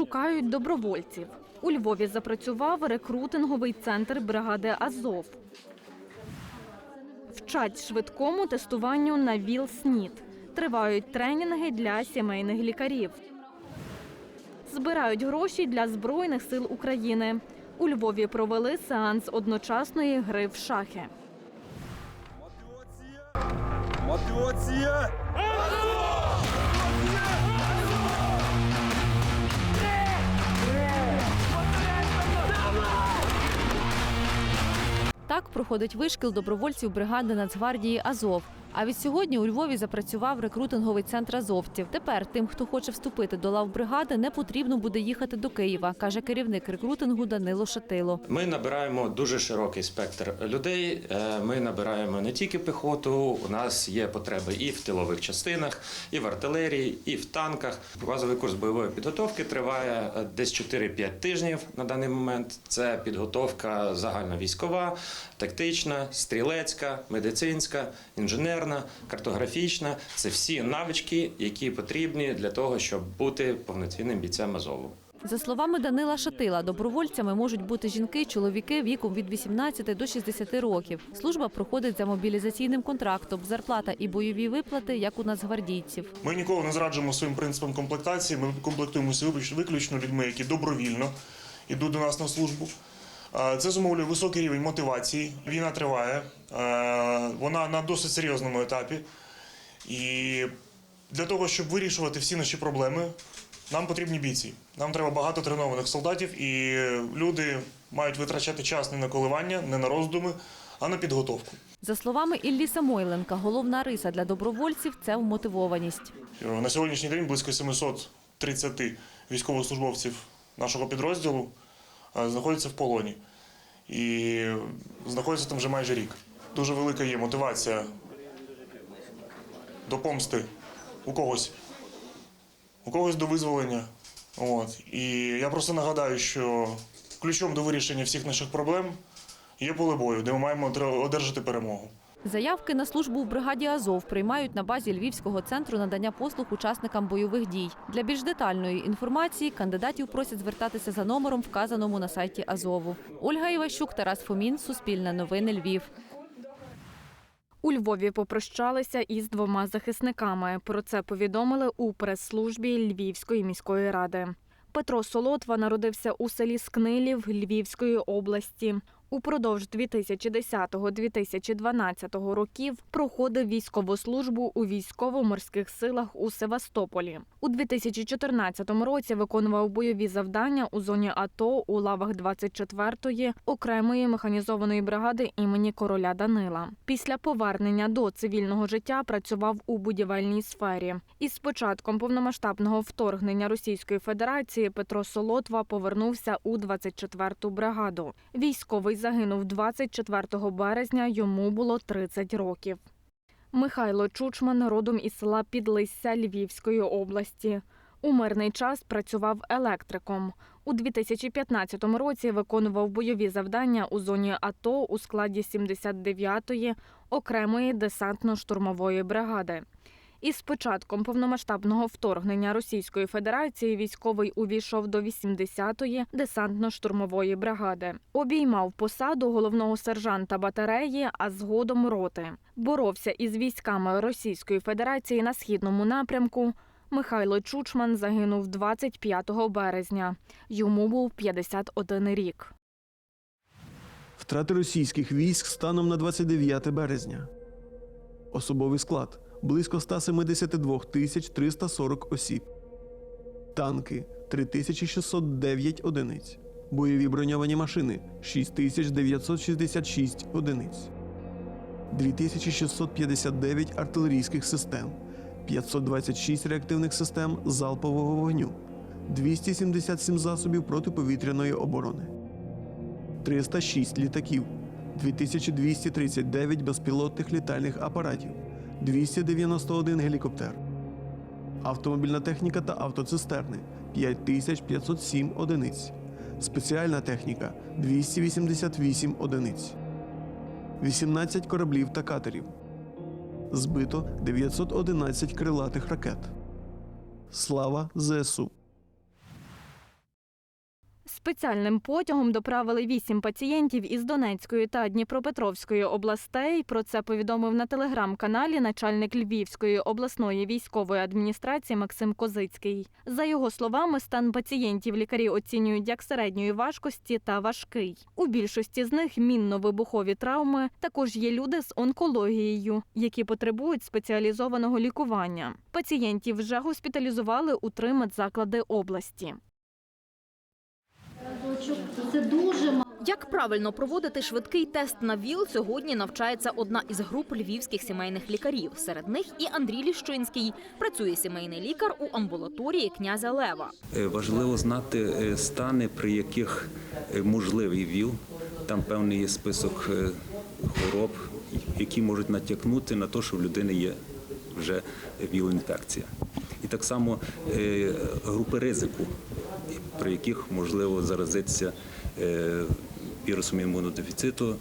Шукають добровольців. У Львові запрацював рекрутинговий центр бригади Азов. Вчать швидкому тестуванню на ВІЛ-СНІД. Тривають тренінги для сімейних лікарів. Збирають гроші для Збройних сил України. У Львові провели сеанс одночасної гри в шахи. Мотивація! Так проходить вишкіл добровольців бригади Нацгвардії Азов. А від сьогодні у Львові запрацював рекрутинговий центр азовців. Тепер тим, хто хоче вступити до лав бригади, не потрібно буде їхати до Києва, каже керівник рекрутингу Данило Шатило. Ми набираємо дуже широкий спектр людей. Е, Ми набираємо не тільки піхоту. У нас є потреби і в тилових частинах, і в артилерії, і в танках. Базовий курс бойової підготовки триває е, десь 4-5 тижнів на даний момент. Це підготовка загальновійськова, тактична, стрілецька, медицинська, інженерна, картографічна. Це всі навички, які потрібні для того, щоб бути повноцінним бійцем Азову. За словами Данила Шатила, добровольцями можуть бути жінки, чоловіки віком від 18 до 60 років. Служба проходить за мобілізаційним контрактом, зарплата і бойові виплати, як у нацгвардійців. Ми ніколи не зраджуємо своїм принципам комплектації. Ми комплектуємося виключно людьми, які добровільно йдуть до нас на службу. Це зумовлює високий рівень мотивації. Війна триває, вона на досить серйозному етапі. І для того, щоб вирішувати всі наші проблеми, нам потрібні бійці. Нам треба багато тренованих солдатів, і люди мають витрачати час не на коливання, не на роздуми, а на підготовку. За словами Іллі Самойленка, головна риса для добровольців це вмотивованість. На сьогоднішній день близько 730 військовослужбовців нашого підрозділу е, знаходяться в полоні. І знаходяться там вже майже рік. Дуже велика є мотивація до помсти у когось, у когось до визволення. От. І я просто нагадаю, що ключом до вирішення всіх наших проблем є поле бою, де ми маємо одержати перемогу. Заявки на службу в бригаді Азов приймають на базі Львівського центру надання послуг учасникам бойових дій. Для більш детальної інформації кандидатів просять звертатися за номером, вказаному на сайті Азову. Ольга Іващук, Тарас Фомін, Суспільне новини Львів. У Львові попрощалися із двома захисниками. Про це повідомили у прес-службі Львівської міської ради. Петро Солотва народився у селі Скнилів Львівської області. Упродовж 2010-2012 років проходив військову службу у військово-морських силах у Севастополі. У 2014 році виконував бойові завдання у зоні АТО у лавах 24-ї окремої механізованої бригади імені короля Данила. Після повернення до цивільного життя працював у будівельній сфері. Із початком повномасштабного вторгнення Російської Федерації Петро Солотва повернувся у 24-ту бригаду. Військовий загинув 24 березня. Йому було 30 років. Михайло Чучман родом із села Підлисся Львівської області. У мирний час працював електриком. У 2015 році виконував бойові завдання у зоні АТО у складі 79-ї окремої десантно-штурмової бригади. Із початком повномасштабного вторгнення Російської Федерації військовий увійшов до 80-ї десантно-штурмової бригади. Обіймав посаду головного сержанта батареї, а згодом роти. Боровся із військами Російської Федерації на східному напрямку. Михайло Чучман загинув 25 березня. Йому був 51 рік. Втрати російських військ станом на 29 березня. Особовий склад близько 172 тисяч 340 осіб. Танки 3609 одиниць. Бойові броньовані машини 6966 одиниць. 2659 артилерійських систем, 526 реактивних систем залпового вогню, 277 засобів протиповітряної оборони. 306 літаків, 2239 безпілотних літальних апаратів, 291 гелікоптер, автомобільна техніка та автоцистерни 5507 одиниць, спеціальна техніка 288 одиниць, 18 кораблів та катерів. Збито 911 крилатих ракет. Слава ЗСУ! Спеціальним потягом доправили вісім пацієнтів із Донецької та Дніпропетровської областей. Про це повідомив на телеграм-каналі начальник Львівської обласної військової адміністрації Максим Козицький. За його словами, стан пацієнтів лікарі оцінюють як середньої важкості та важкий. У більшості з них мінно-вибухові травми. Також є люди з онкологією, які потребують спеціалізованого лікування. Пацієнтів вже госпіталізували у три медзаклади області. Це дуже мало. Як правильно проводити швидкий тест на ВІЛ, сьогодні навчається одна із груп львівських сімейних лікарів. Серед них і Андрій Ліщинський. Працює сімейний лікар у амбулаторії князя Лева. Е, Важливо знати е, стани, при яких е, можливий ВІЛ. Там певний є список хвороб, які можуть натякнути на те, що в людини є вже ВІЛ-інфекція. І так само групи ризику, при яких можливо заразитися е, вірусом імунодефіциту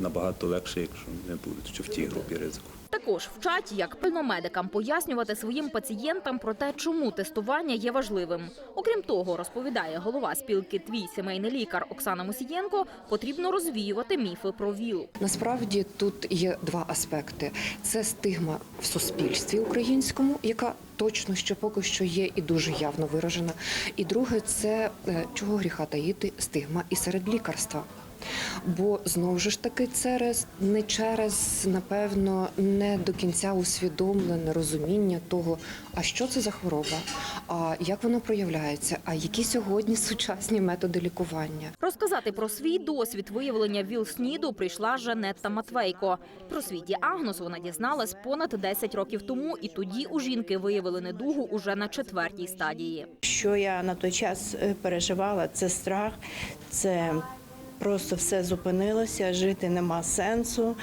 набагато легше, якщо не будуть в тій групі ризику. Також вчать, як пильномедикам пояснювати своїм пацієнтам про те, чому тестування є важливим. Окрім того, розповідає голова спілки Твій сімейний лікар Оксана Мусієнко, потрібно розвіювати міфи про ВІЛ. Насправді тут є два аспекти: це стигма в суспільстві українському, яка точно що поки що є і дуже явно виражена. І друге, це е, чого гріха таїти стигма і серед лікарства. Бо знову ж таки через не через напевно не до кінця усвідомлене розуміння того, а що це за хвороба, а як воно проявляється, а які сьогодні сучасні методи лікування. Розказати про свій досвід виявлення ВІЛ-СНІДу прийшла Жанетта Матвейко. Про свій діагноз вона дізналась понад 10 років тому, і тоді у жінки виявили недугу уже на четвертій стадії. Що я на той час е, переживала, це страх, це просто все зупинилося, жити нема сенсу.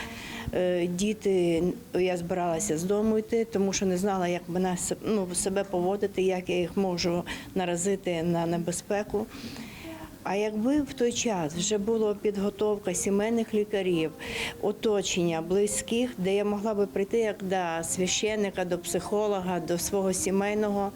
Е, Діти, я збиралася з дому йти, тому що не знала, як мене ну, себе поводити, як я їх можу наразити на небезпеку. А якби в той час вже була підготовка сімейних лікарів, оточення близьких, де я могла би прийти як до священника, до психолога, до свого сімейного.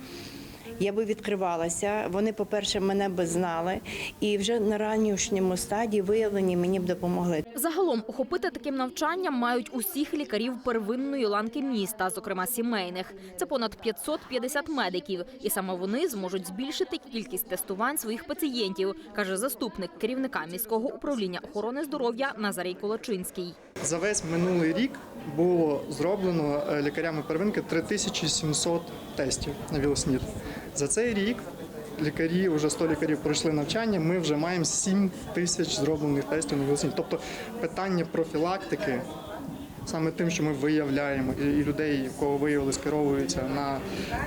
Я би відкривалася. Вони, по-перше, мене би знали, і вже на ранішньому стадії виявлені мені б допомогли. Загалом охопити таким навчанням мають усіх лікарів первинної ланки міста, зокрема сімейних. Це понад 550 медиків, і саме вони зможуть збільшити кількість тестувань своїх пацієнтів, каже заступник керівника міського управління охорони здоров'я Назарій Колочинський. За весь минулий рік було зроблено е, лікарями первинки 3700 тестів на вілоснід. За цей рік лікарі, вже 100 лікарів пройшли навчання, ми вже маємо 7 тисяч зроблених тестів на вілоснід. Тобто питання профілактики, саме тим, що ми виявляємо, і людей, кого виявили, скеровуються на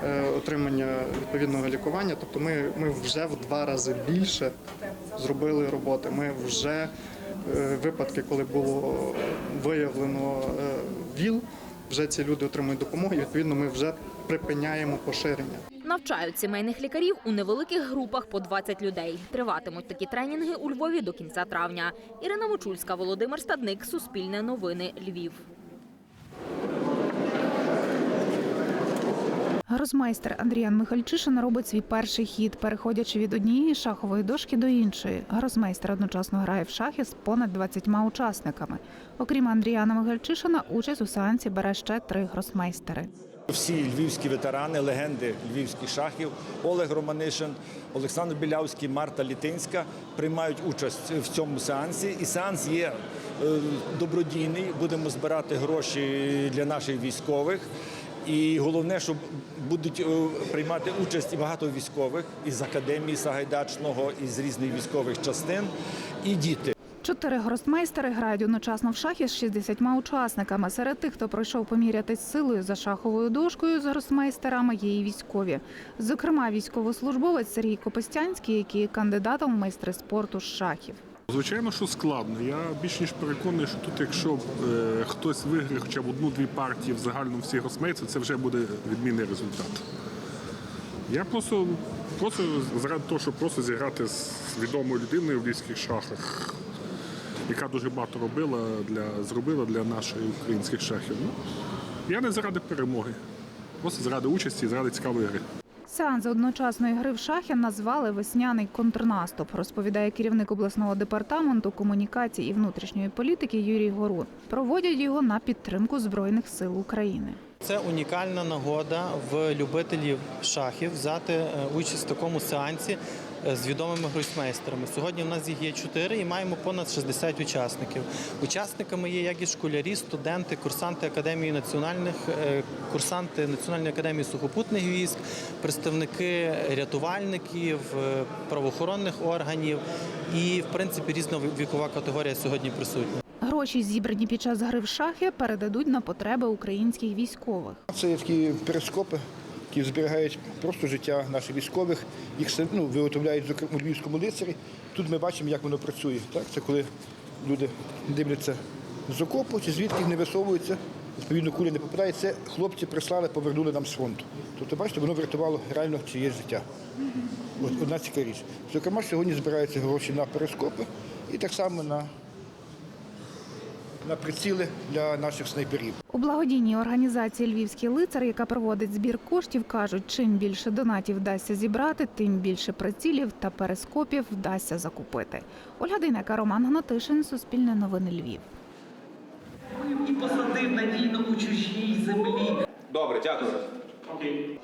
е, отримання відповідного лікування. Тобто ми, ми вже в два рази більше зробили роботи. Ми вже випадки, коли було виявлено е, ВІЛ, вже ці люди отримують допомогу, і відповідно ми вже припиняємо поширення. Навчають сімейних лікарів у невеликих групах по 20 людей. Триватимуть такі тренінги у Львові до кінця травня. Ірина Мочульська, Володимир Стадник, Суспільне новини, Львів. Гросмайстер Андріан Михальчишин робить свій перший хід, переходячи від однієї шахової дошки до іншої. Гросмейстер одночасно грає в шахи з понад 20 учасниками. Окрім Андріана Михальчишина, участь у сеансі бере ще три гросмейстери. Всі львівські ветерани, легенди львівських шахів Олег Романишин, Олександр Білявський, Марта Літинська приймають участь в цьому сеансі. І сеанс є е, добродійний. Будемо збирати гроші для наших військових. І головне, що будуть е, приймати участь і багато військових із академії Сагайдачного, із різних військових частин, і діти. Чотири гросмейстери грають одночасно в шахи з 60 учасниками. Серед тих, хто пройшов помірятись силою за шаховою дошкою з гросмейстерами, є і військові. Зокрема, військовослужбовець Сергій Копестянський, який кандидатом в майстри спорту з шахів. Звичайно, що складно. Я більш ніж переконаний, що тут, якщо е, хтось виграє хоча б одну-дві партії в загальному всіх гросмейців, це вже буде відмінний результат. Я просто, просто заради того, щоб просто зіграти з відомою людиною в львівських шахах, яка дуже багато робила для, зробила для наших українських шахів. Ну, я не заради перемоги, просто заради участі і заради цікавої гри. Сеанс одночасної гри в шахи назвали весняний контрнаступ, розповідає керівник обласного департаменту комунікації і внутрішньої політики Юрій Горун. Проводять його на підтримку збройних сил України. Це унікальна нагода в любителів шахів взяти е, участь в такому сеансі з відомими гросмейстерами. Сьогодні в нас їх є чотири і маємо понад 60 учасників. Учасниками є як і школярі, студенти, курсанти академії національних, е, курсанти Національної академії сухопутних військ, представники рятувальників, е, правоохоронних органів і, в принципі, різна вікова категорія сьогодні присутня. Гроші, зібрані під час гри в шахи, передадуть на потреби українських військових. Це є такі перископи, які зберігають просто життя наших військових. Їх ну, виготовляють зокрема у Львівському лицарі. Тут ми бачимо, як воно працює. Так? Це коли люди дивляться з окопу, чи звідки не висовуються, відповідно, куля не попадає. Це хлопці прислали, повернули нам з фронту. Тобто, бачите, воно врятувало реально чиєсь життя. От одна цікава річ. Зокрема, сьогодні збираються гроші на перископи і так само на, на приціли для наших снайперів. У благодійній організації Львівський лицар, яка проводить збір коштів, кажуть, чим більше донатів вдасться зібрати, тим більше прицілів та перископів вдасться закупити. Ольга Дейнека, Роман Гнатишин, Суспільне новини Львів. і посадив надійно у чужій землі. Добре, дякую.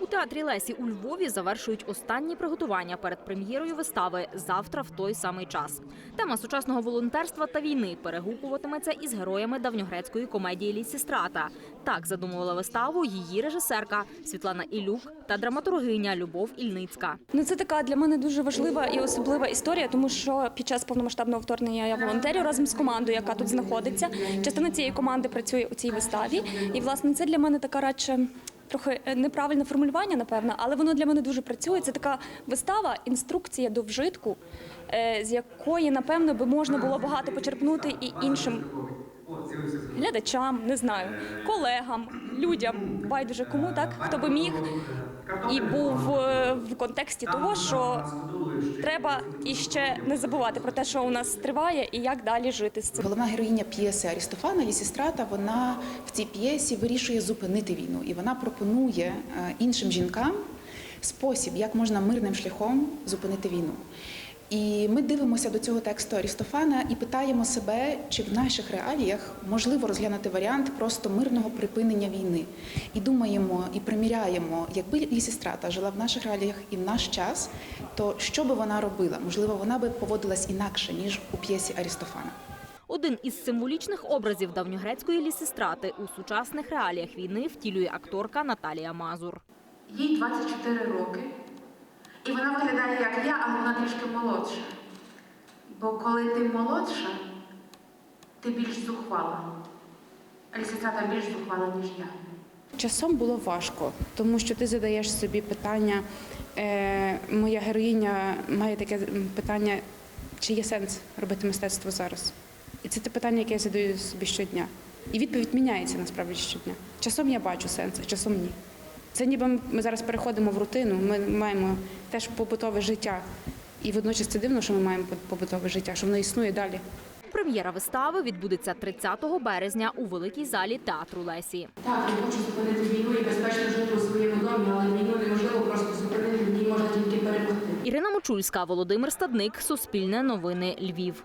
У театрі Лесі у Львові завершують останні приготування перед прем'єрою вистави завтра в той самий час. Тема сучасного волонтерства та війни перегукуватиметься із героями давньогрецької комедії Лісістрата. Так задумувала виставу її режисерка Світлана Ілюк та драматургиня Любов Ільницька. Ну це така для мене дуже важлива і особлива історія, тому що під час повномасштабного вторгнення я волонтерю разом з командою, яка тут знаходиться. Частина цієї команди працює у цій виставі, і власне це для мене така радше. Трохи е, неправильне формулювання, напевно, але воно для мене дуже працює. Це така вистава, інструкція до вжитку, е, з якої, напевно, би можна було багато почерпнути і іншим глядачам, не знаю, колегам, людям, байдуже кому так, хто би міг і був е, в контексті того, що треба іще не забувати про те, що у нас триває, і як далі жити з цим. Головна героїня п'єси Арістофана Лісістрата, вона в цій п'єсі вирішує зупинити війну, і вона пропонує е, іншим жінкам спосіб, як можна мирним шляхом зупинити війну. І ми дивимося до цього тексту Арістофана і питаємо себе, чи в наших реаліях можливо розглянути варіант просто мирного припинення війни. І думаємо, і приміряємо, якби Лісістрата жила в наших реаліях і в наш час, то що би вона робила? Можливо, вона би поводилась інакше ніж у п'єсі Арістофана. Один із символічних образів давньогрецької лісістрати у сучасних реаліях війни втілює акторка Наталія Мазур. Їй 24 роки, і вона виглядає як я, але вона трішки молодша. Бо коли ти молодша, ти більш зухвала. Лісицята більш зухвала, ніж я. Часом було важко, тому що ти задаєш собі питання. Е, моя героїня має таке питання, чи є сенс робити мистецтво зараз? І це те питання, яке я задаю собі щодня. І відповідь міняється насправді щодня. Часом я бачу сенс, а часом ні. Це ніби ми зараз переходимо в рутину, ми маємо теж побутове життя. І водночас це дивно, що ми маємо побутове життя, що воно існує далі. Прем'єра вистави відбудеться 30 березня у великій залі театру Лесі. Так, я хочу зупинити війну і безпечно жити у своєму домі, але війну неможливо просто зупинити, ній можна тільки перемогти. Ірина Мочульська, Володимир Стадник, Суспільне новини Львів.